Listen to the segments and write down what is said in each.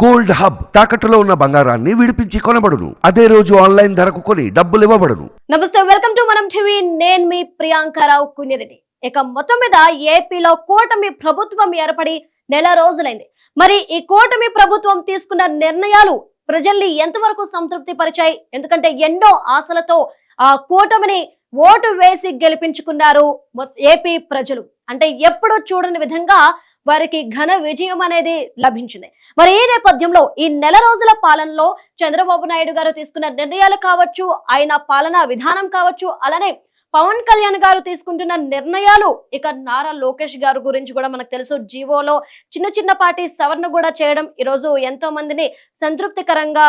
Gold hub తాకట్టులో ఉన్న బంగారాన్ని విడిపించి కొనబడును. అదే రోజు ఆన్లైన్ ధరకు కొని డబ్బులు ఇవ్వబడును. నమస్తే వెల్కమ్ టు మనం టీవీ. నేను మీ ప్రియాంకరావు కునిరెడ్డి. ఇక మొత్తం మీద ఏపీలో కూటమి ప్రభుత్వం ఏర్పడి నెల రోజులైంది. మరి ఈ కూటమి ప్రభుత్వం తీసుకున్న నిర్ణయాలు ప్రజల్ని ఎంతవరకు సంతృప్తి పరిచాయి ఎందుకంటే ఎన్నో ఆశలతో ఆ కూటమిని ఓటు వేసి గెలిపించుకున్నారు ఏపీ ప్రజలు. అంటే ఎప్పుడూ చూడని విధంగా వారికి ఘన విజయం అనేది లభించింది. మరి ఈ నేపథ్యంలో ఈ నెల రోజుల పాలనలో చంద్రబాబు నాయుడు గారు తీసుకున్న నిర్ణయాలు కావచ్చు ఆయన పాలనా విధానం కావచ్చు అలానే పవన్ కళ్యాణ్ గారు తీసుకుంటున్న నిర్ణయాలు ఇక నారా లోకేష్ గారు గురించి కూడా మనకు తెలుసు. జీవోలో చిన్న చిన్న పాటి సవరణ కూడా చేయడం ఈ రోజు ఎంతో మందిని సంతృప్తికరంగా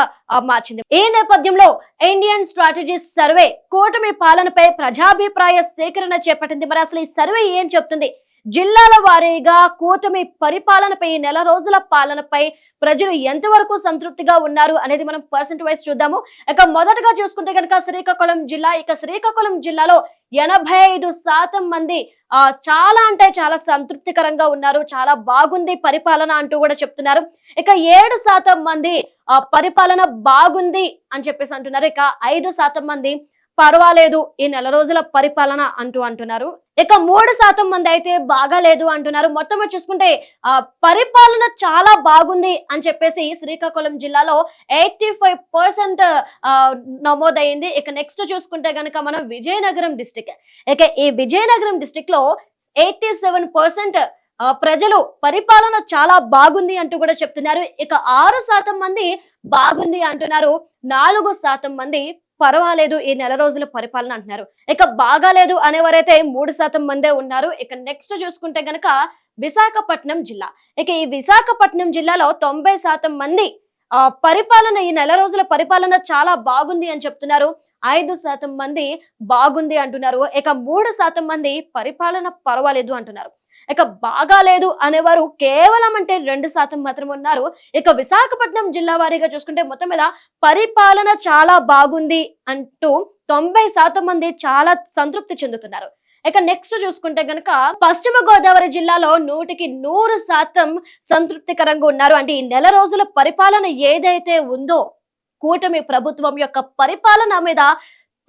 మార్చింది. ఈ నేపథ్యంలో ఇండియన్ స్ట్రాటజీస్ సర్వే కూటమి పాలనపై ప్రజాభిప్రాయ సేకరణ చేపట్టింది. మరి అసలు ఈ సర్వే ఏం చెప్తుంది? జిల్లాల వారీగా కూటమి పరిపాలనపై నెల రోజుల పాలనపై ప్రజలు ఎంతవరకు సంతృప్తిగా ఉన్నారు అనేది మనం పర్సెంట్ వైజ్ చూద్దాము. ఇక మొదటగా చూసుకుంటే కనుక శ్రీకాకుళం జిల్లా ఇక శ్రీకాకుళం జిల్లాలో ఎనభై ఐదు శాతం మంది ఆ చాలా అంటే చాలా సంతృప్తికరంగా ఉన్నారు. చాలా బాగుంది పరిపాలన అంటూ కూడా చెప్తున్నారు. ఇక ఏడు శాతం మంది ఆ పరిపాలన బాగుంది అని చెప్పేసి అంటున్నారు. ఇక ఐదు శాతం మంది పర్వాలేదు ఈ నెల రోజుల పరిపాలన అంటూ అంటున్నారు. ఇక మూడు శాతం మంది అయితే బాగాలేదు అంటున్నారు. మొత్తం చూసుకుంటే ఆ పరిపాలన చాలా బాగుంది అని చెప్పేసి శ్రీకాకుళం జిల్లాలో ఎయిటీ ఫైవ్ పర్సెంట్ నమోదైంది. ఇక నెక్స్ట్ చూసుకుంటే గనక మనం విజయనగరం డిస్టిక్. ఇక ఈ విజయనగరం డిస్టిక్లో ఎయిటీ సెవెన్ పర్సెంట్ ప్రజలు పరిపాలన చాలా బాగుంది అంటూ కూడా చెప్తున్నారు. ఇక ఆరు శాతం మంది బాగుంది అంటున్నారు. నాలుగు శాతం మంది పర్వాలేదు ఈ నెల రోజుల పరిపాలన అంటున్నారు. ఇక బాగాలేదు అనేవారైతే మూడు శాతం మందే ఉన్నారు. ఇక నెక్స్ట్ చూసుకుంటే గనక విశాఖపట్నం జిల్లా. ఇక ఈ విశాఖపట్నం జిల్లాలో తొంభై శాతం మంది ఆ పరిపాలన ఈ నెల రోజుల పరిపాలన చాలా బాగుంది అని చెప్తున్నారు. ఐదు శాతం మంది బాగుంది అంటున్నారు. ఇక మూడు శాతం మంది పరిపాలన పర్వాలేదు అంటున్నారు. ఇక బాగాలేదు అనేవారు కేవలం అంటే రెండు శాతం మాత్రం ఉన్నారు. ఇక విశాఖపట్నం జిల్లా వారీగా చూసుకుంటే మొత్తం మీద పరిపాలన చాలా బాగుంది అంటూ తొంభై శాతం మంది చాలా సంతృప్తి చెందుతున్నారు. ఇక నెక్స్ట్ చూసుకుంటే గనక పశ్చిమ గోదావరి జిల్లాలో నూటికి నూరు శాతం సంతృప్తికరంగా ఉన్నారు. అంటే ఈ నెల రోజుల పరిపాలన ఏదైతే ఉందో కూటమి ప్రభుత్వం యొక్క పరిపాలన మీద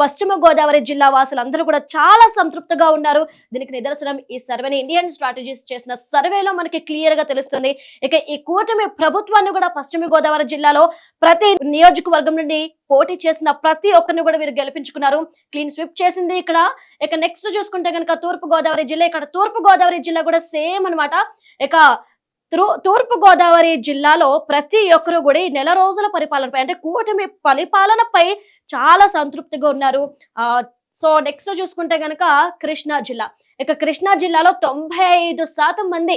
పశ్చిమ గోదావరి జిల్లా వాసులందరూ కూడా చాలా సంతృప్తిగా ఉన్నారు. దీనికి నిదర్శనం ఈ సర్వేని ఇండియన్ స్ట్రాటజీస్ చేసిన సర్వేలో మనకి క్లియర్గా తెలుస్తుంది. ఇక ఈ కూటమి ప్రభుత్వాన్ని కూడా పశ్చిమ గోదావరి జిల్లాలో ప్రతి నియోజకవర్గం నుండి పోటీ చేసిన ప్రతి ఒక్కరిని కూడా వీరు గెలిపించుకున్నారు. క్లీన్ స్విప్ చేసింది ఇక్కడ. ఇక నెక్స్ట్ చూసుకుంటే కనుక తూర్పు గోదావరి జిల్లా. ఇక్కడ తూర్పు గోదావరి జిల్లా కూడా సేమ్ అన్నమాట. ఇక తూర్పు గోదావరి జిల్లాలో ప్రతి ఒక్కరు కూడా ఈ నెల రోజుల పరిపాలనపై అంటే కూటమి పరిపాలనపై చాలా సంతృప్తిగా ఉన్నారు. ఆ సో నెక్స్ట్ చూసుకుంటే గనక కృష్ణా జిల్లా. ఇక కృష్ణా జిల్లాలో తొంభై ఐదు శాతం మంది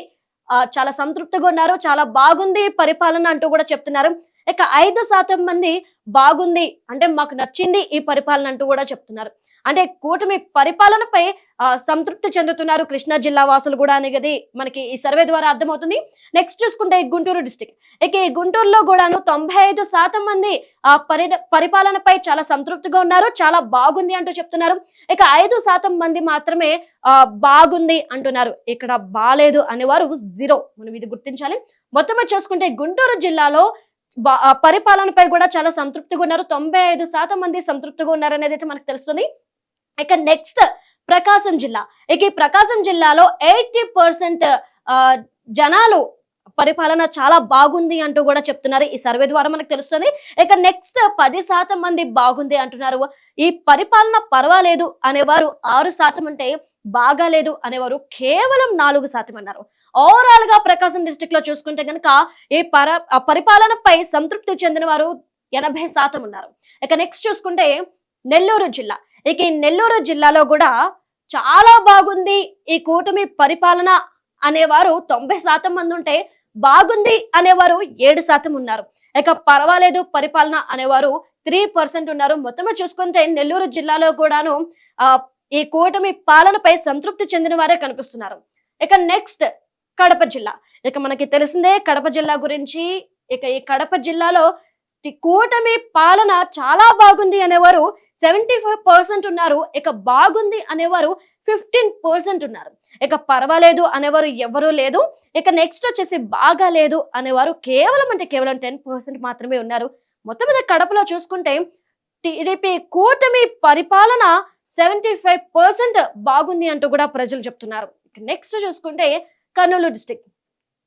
చాలా సంతృప్తిగా ఉన్నారు చాలా బాగుంది పరిపాలన అంటూ కూడా చెప్తున్నారు. ఇక ఐదు శాతం మంది బాగుంది అంటే మాకు నచ్చింది ఈ పరిపాలన అంటూ కూడా చెప్తున్నారు. అంటే కూటమి పరిపాలనపై ఆ, సంతృప్తి చెందుతున్నారు కృష్ణా జిల్లా వాసులు కూడా అనేది మనకి ఈ సర్వే ద్వారా అర్థమవుతుంది. నెక్స్ట్ చూసుకుంటే గుంటూరు డిస్టిక్ ఇక ఈ గుంటూరులో కూడాను తొంభై ఐదు శాతం మంది ఆ పరిపాలనపై చాలా సంతృప్తిగా ఉన్నారు చాలా బాగుంది అంటూ చెప్తున్నారు. ఇక ఐదు శాతం మంది మాత్రమే ఆ బాగుంది అంటున్నారు. ఇక్కడ బాలేదు అనేవారు జీరో మనం ఇది గుర్తించాలి. మొత్తం చూసుకుంటే గుంటూరు జిల్లాలో ఆ పరిపాలనపై కూడా చాలా సంతృప్తిగా ఉన్నారు. తొంభై ఐదు శాతం మంది సంతృప్తిగా ఉన్నారు అనేది అయితే మనకు తెలుస్తుంది. ఇక నెక్స్ట్ ప్రకాశం జిల్లా. ఇక ఈ ప్రకాశం జిల్లాలో ఎయిటీ పర్సెంట్ జనాలు పరిపాలన చాలా బాగుంది అంటూ కూడా చెప్తున్నారు. ఈ సర్వే ద్వారా మనకు తెలుస్తుంది. ఇక నెక్స్ట్ పది శాతం మంది బాగుంది అంటున్నారు. ఈ పరిపాలన పర్వాలేదు అనేవారు ఆరు శాతం అంటే బాగాలేదు అనేవారు కేవలం నాలుగు శాతం అన్నారు. ఓవరాల్గా ప్రకాశం డిస్టిక్లో చూసుకుంటే కనుక ఈ పర ఆ పరిపాలనపై సంతృప్తి చెందిన వారు ఎనభై శాతం ఉన్నారు. ఇక నెక్స్ట్ చూసుకుంటే నెల్లూరు జిల్లా. ఇక ఈ నెల్లూరు జిల్లాలో కూడా చాలా బాగుంది ఈ కూటమి పరిపాలన అనేవారు తొంభై శాతం మంది ఉంటే బాగుంది అనేవారు ఏడు శాతం ఉన్నారు. ఇక పర్వాలేదు పరిపాలన అనేవారు త్రీ పర్సెంట్ ఉన్నారు. మొత్తం చూసుకుంటే నెల్లూరు జిల్లాలో కూడాను ఆ ఈ కూటమి పాలనపై సంతృప్తి చెందిన వారే కనిపిస్తున్నారు. ఇక నెక్స్ట్ కడప జిల్లా. ఇక మనకి తెలిసిందే కడప జిల్లా గురించి. ఇక ఈ కడప జిల్లాలో ఈ కూటమి పాలన చాలా బాగుంది అనేవారు సెవెంటీ ఫైవ్ పర్సెంట్ ఉన్నారు. ఇక బాగుంది అనేవారు ఫిఫ్టీన్ పర్సెంట్ ఉన్నారు. ఇక పర్వాలేదు అనేవారు ఎవరూ లేదు. ఇక నెక్స్ట్ వచ్చేసి బాగా లేదు అనేవారు కేవలం అంటే కేవలం టెన్ పర్సెంట్ మాత్రమే ఉన్నారు. మొత్తం మీద కడపలో చూసుకుంటే టీడీపీ కూటమి పరిపాలన సెవెంటీ ఫైవ్ పర్సెంట్ బాగుంది అంటూ కూడా ప్రజలు చెప్తున్నారు. నెక్స్ట్ చూసుకుంటే కర్నూలు డిస్టిక్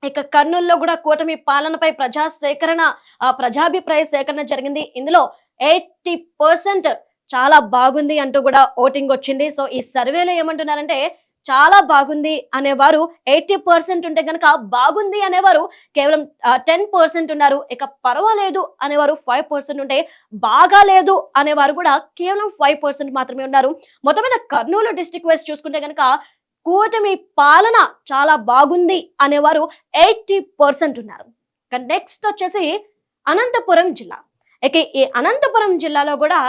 ఇక కర్నూలులో కూడా కూటమి పాలనపై ప్రజా సేకరణ ఆ, ప్రజాభిప్రాయ సేకరణ జరిగింది. ఇందులో ఎయిటీ పర్సెంట్ చాలా బాగుంది అంటూ కూడా ఓటింగ్ వచ్చింది. సో ఈ సర్వేలో ఏమంటున్నారంటే చాలా బాగుంది అనేవారు ఎయిటీ పర్సెంట్ ఉంటే కనుక బాగుంది అనేవారు కేవలం టెన్ పర్సెంట్ ఉన్నారు. ఇక పర్వాలేదు అనేవారు ఫైవ్ పర్సెంట్ ఉంటే బాగా లేదు అనేవారు కూడా కేవలం ఫైవ్ పర్సెంట్ మాత్రమే ఉన్నారు. మొత్తం మీద కర్నూలు డిస్టిక్ వైజ్ చూసుకుంటే కనుక కూటమి పాలన చాలా బాగుంది అనేవారు ఎయిటీ పర్సెంట్ ఉన్నారు. నెక్స్ట్ వచ్చేసి అనంతపురం జిల్లా. ఇక ఈ అనంతపురం జిల్లాలో కూడా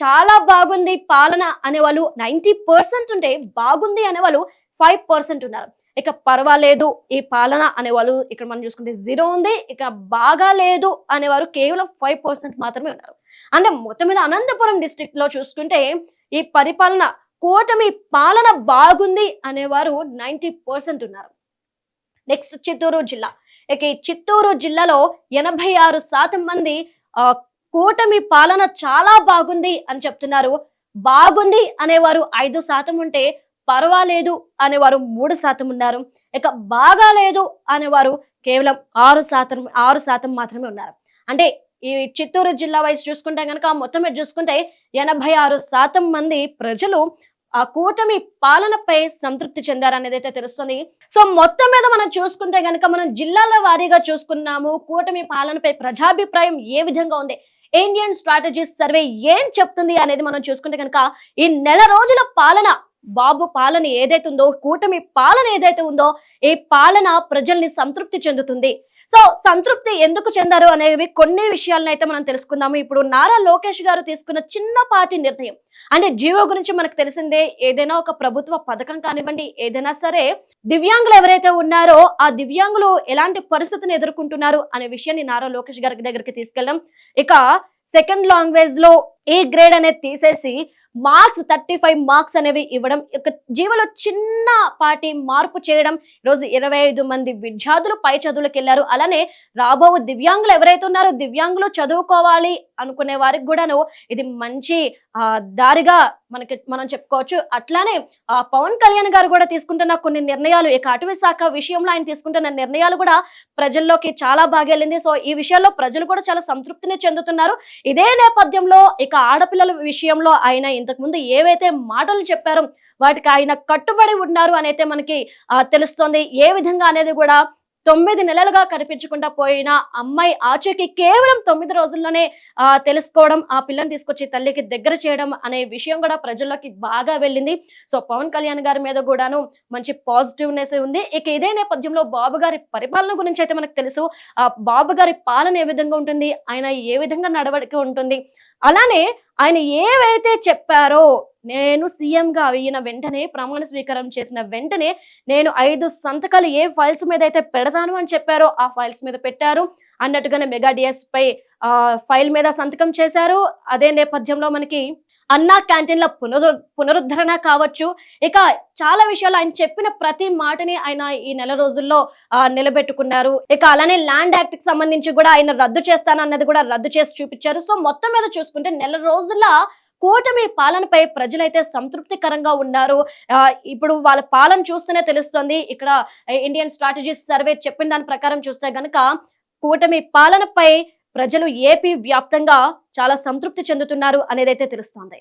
చాలా బాగుంది పాలన అనేవాళ్ళు నైంటీ పర్సెంట్ ఉంటే బాగుంది అనేవాళ్ళు ఫైవ్ పర్సెంట్ ఉన్నారు. ఇక పర్వాలేదు ఈ పాలన అనేవాళ్ళు ఇక్కడ మనం చూసుకుంటే జీరో ఉంది ఇక బాగా లేదు అనేవారు కేవలం ఫైవ్ పర్సెంట్ మాత్రమే ఉన్నారు. అంటే మొత్తం మీద అనంతపురం డిస్టిక్లో చూసుకుంటే ఈ పరిపాలన కూటమి పాలన బాగుంది అనేవారు నైంటీ పర్సెంట్ ఉన్నారు. నెక్స్ట్ చిత్తూరు జిల్లా. ఇక ఈ చిత్తూరు జిల్లాలో ఎనభై ఆరు శాతం మంది కూటమి పాలన చాలా బాగుంది అని చెప్తున్నారు. బాగుంది అనేవారు ఐదు శాతం ఉంటే పర్వాలేదు అనేవారు మూడు శాతం ఉన్నారు. ఇక బాగా లేదు అనేవారు కేవలం ఆరు శాతం ఆరు శాతం మాత్రమే ఉన్నారు. అంటే ఈ చిత్తూరు జిల్లా వైజ్ చూసుకుంటే కనుక మొత్తం మీద చూసుకుంటే ఎనభై ఆరు శాతం మంది ప్రజలు ఆ కూటమి పాలనపై సంతృప్తి చెందారనేది అయితే తెలుస్తుంది. సో మొత్తం మీద మనం చూసుకుంటే గనక మనం జిల్లాల వారీగా చూసుకున్నాము కూటమి పాలనపై ప్రజాభిప్రాయం ఏ విధంగా ఉంది? ఇండియన్ స్ట్రాటజీస్ సర్వే ఏం చెప్తుంది అనేది మనం చూసుకుంటే కనుక ఈ నెల రోజుల పాలన బాబు పాలన ఏదైతే ఉందో కూటమి పాలన ఏదైతే ఉందో ఈ పాలన ప్రజల్ని సంతృప్తి చెందుతుంది. సో సంతృప్తి ఎందుకు చెందారు అనేవి కొన్ని విషయాలను అయితే మనం తెలుసుకుందాము. ఇప్పుడు నారా లోకేష్ గారు తీసుకున్న చిన్నపాటి నిర్ణయం. అంటే జీవో గురించి మనకు తెలిసిందే ఏదైనా ఒక ప్రభుత్వ పథకం కానివ్వండి ఏదైనా సరే దివ్యాంగులు ఎవరైతే ఉన్నారో ఆ దివ్యాంగులు ఎలాంటి పరిస్థితిని ఎదుర్కొంటున్నారు అనే విషయాన్ని నారా లోకేష్ గారి దగ్గరికి తీసుకెళ్ళడం ఇక సెకండ్ లాంగ్వేజ్లో ఏ గ్రేడ్ అనేది తీసేసి మార్క్స్ థర్టీ ఫైవ్ మార్క్స్ అనేవి ఇవ్వడం ఒక జీవలో చిన్న చిన్నపాటి మార్పు చేయడం ఈరోజు ఇరవై ఐదు మంది విద్యార్థులు పై చదువులకు వెళ్ళారు. అలానే రాబో దివ్యాంగులు ఎవరైతే ఉన్నారో దివ్యాంగులు చదువుకోవాలి అనుకునే వారికి కూడాను ఇది మంచి దారిగా మనకి మనం చెప్పుకోవచ్చు. అట్లానే ఆ పవన్ కళ్యాణ్ గారు కూడా తీసుకుంటున్న కొన్ని నిర్ణయాలు ఇక అటవీ శాఖ విషయంలో ఆయన తీసుకుంటున్న నిర్ణయాలు కూడా ప్రజల్లోకి చాలా బాగా వెళ్ళింది. సో ఈ విషయాల్లో ప్రజలు కూడా చాలా సంతృప్తిని చెందుతున్నారు. ఇదే నేపథ్యంలో ఇక ఆడపిల్లల విషయంలో ఆయన ఇంతకుముందు ఏవైతే మాటలు చెప్పారో వాటికి ఆయన కట్టుబడి ఉన్నారు అనైతే మనకి తెలుస్తోంది. ఏ విధంగా అనేది కూడా తొమ్మిది నెలలుగా కనిపించకుండా పోయిన అమ్మాయి ఆచూకీ కేవలం తొమ్మిది రోజుల్లోనే ఆ తెలుసుకోవడం ఆ పిల్లని తీసుకొచ్చి తల్లికి దగ్గర చేయడం అనే విషయం కూడా ప్రజల్లోకి బాగా వెళ్ళింది. సో పవన్ కళ్యాణ్ గారి మీద కూడాను మంచి పాజిటివ్నెస్ ఉంది. ఇక ఇదే నేపథ్యంలో బాబు గారి పరిపాలన గురించి అయితే మనకు తెలుసు. ఆ బాబు గారి పాలన ఏ విధంగా ఉంటుంది? ఆయన ఏ విధంగా నడవడిక ఉంటుంది? అలానే ఆయన ఏవైతే చెప్పారో నేను సీఎంగా అయిన వెంటనే ప్రమాణ స్వీకారం చేసిన వెంటనే నేను ఐదు సంతకాలు ఏ ఫైల్స్ మీద అయితే పెడతాను అని చెప్పారో ఆ ఫైల్స్ మీద పెట్టారు. అన్నట్టుగానే మెగా డిఎస్ పై ఆ ఫైల్ మీద సంతకం చేశారు. అదే నేపథ్యంలో మనకి అన్నా క్యాంటీన్ల పునరు పునరుద్ధరణ కావచ్చు. ఇక చాలా విషయాలు ఆయన చెప్పిన ప్రతి మాటని ఆయన ఈ నెల రోజుల్లో నిలబెట్టుకున్నారు. ఇక అలానే ల్యాండ్ యాక్ట్కి సంబంధించి కూడా ఆయన రద్దు చేస్తానన్నది కూడా రద్దు చేసి చూపించారు. సో మొత్తం మీద చూసుకుంటే నెల రోజుల కూటమి పాలనపై ప్రజలైతే సంతృప్తికరంగా ఉన్నారు. ఇప్పుడు వాళ్ళ పాలన చూస్తేనే తెలుస్తుంది. ఇక్కడ ఇండియన్ స్ట్రాటజీస్ సర్వే చెప్పిన దాని ప్రకారం చూస్తే గనక కూటమి పాలనపై ప్రజలు ఏపీ వ్యాప్తంగా చాలా సంతృప్తి చెందుతున్నారు అనేదైతే తెలుస్తోంది.